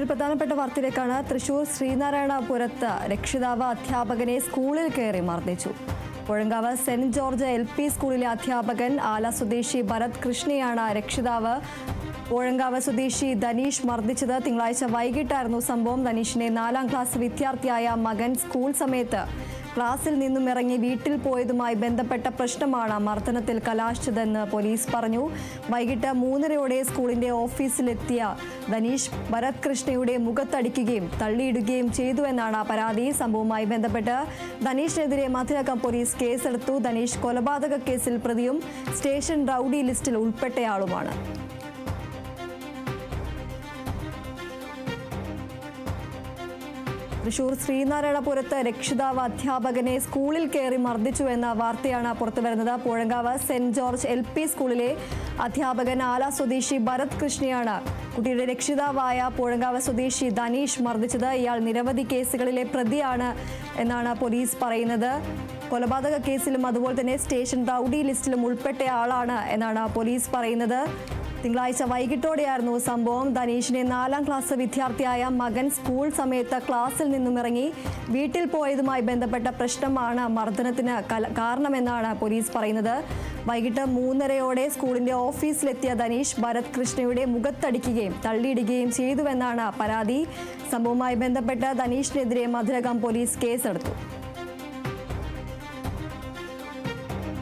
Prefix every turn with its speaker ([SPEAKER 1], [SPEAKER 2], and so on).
[SPEAKER 1] ഒരു പ്രധാനപ്പെട്ട വാർത്തയിലേക്കാണ് തൃശൂർ ശ്രീനാരായണപുരത്ത് രക്ഷിതാവ് അധ്യാപകനെ സ്കൂളിൽ കയറി മർദ്ദിച്ചു. Puzhankavu saint George L P സ്കൂളിലെ അധ്യാപകൻ ആല സ്വദേശി ഭരത് കൃഷ്ണയാണ് രക്ഷിതാവ്. പുഴങ്കാവ് സ്വദേശി ധനീഷ് മർദ്ദിച്ചത് തിങ്കളാഴ്ച വൈകിട്ടായിരുന്നു. സംഭവം ധനീഷിനെ നാലാം ക്ലാസ് വിദ്യാർത്ഥിയായ മകൻ സ്കൂൾ സമയത്ത് ക്ലാസ്സിൽ നിന്നും ഇറങ്ങി വീട്ടിൽ പോയതുമായി ബന്ധപ്പെട്ട പ്രശ്നമാണ് മർദ്ദനത്തിൽ കലാശിച്ചതെന്ന് പോലീസ് പറഞ്ഞു. വൈകിട്ട് മൂന്നരയോടെ സ്കൂളിന്റെ ഓഫീസിലെത്തിയ ധനീഷ് ഭരത് കൃഷ്ണയുടെ മുഖത്തടിക്കുകയും തള്ളിയിടുകയും ചെയ്തു എന്നാണ് പരാതി സംഭവവുമായി ബന്ധപ്പെട്ട്. ധനീഷിനെതിരെ മധുരക്കം പോലീസ് കേസെടുത്തു. ധനീഷ് കൊലപാതക കേസിൽ പ്രതിയും സ്റ്റേഷൻ റൌഡി ലിസ്റ്റിൽ ഉൾപ്പെട്ടയാളുമാണ്. തൃശൂർ ശ്രീനാരായണപുരത്ത് രക്ഷിതാവ് അധ്യാപകനെ സ്കൂളിൽ കയറി മർദ്ദിച്ചു എന്ന വാർത്തയാണ് പുറത്തുവരുന്നത് Puzhankavu saint George L P സ്കൂളിലെ അധ്യാപകൻ ആല സ്വദേശി ഭരത് കൃഷ്ണയാണ്. കുട്ടിയുടെ രക്ഷിതാവായ പുഴങ്കാവ് സ്വദേശി ധനീഷ് മർദ്ദിച്ചത്. ഇയാൾ നിരവധി കേസുകളിലെ പ്രതിയാണ് എന്നാണ് പോലീസ് പറയുന്നത്. കൊലപാതക കേസിലും അതുപോലെ തന്നെ സ്റ്റേഷൻ റൌഡി ലിസ്റ്റിലും ഉൾപ്പെട്ട ആളാണ് എന്നാണ് പോലീസ് പറയുന്നത്. തിങ്കളാഴ്ച വൈകിട്ടോടെയായിരുന്നു സംഭവം. ധനീഷിനെ നാലാം ക്ലാസ് വിദ്യാർത്ഥിയായ മകൻ സ്കൂൾ സമയത്ത് ക്ലാസ്സിൽ നിന്നും ഇറങ്ങി വീട്ടിൽ പോയതുമായി ബന്ധപ്പെട്ട പ്രശ്നമാണ് മർദ്ദനത്തിന് കാരണമെന്നാണ് പോലീസ് പറയുന്നത്. വൈകിട്ട് മൂന്നരയോടെ സ്കൂളിന്റെ ഓഫീസിലെത്തിയ ധനീഷ് ഭരത് കൃഷ്ണയുടെ മുഖത്തടിക്കുകയും തള്ളിയിടുകയും ചെയ്തുവെന്നാണ് പരാതി. സംഭവവുമായി ബന്ധപ്പെട്ട് ധനീഷിനെതിരെ മധുരകം പോലീസ് കേസെടുത്തു.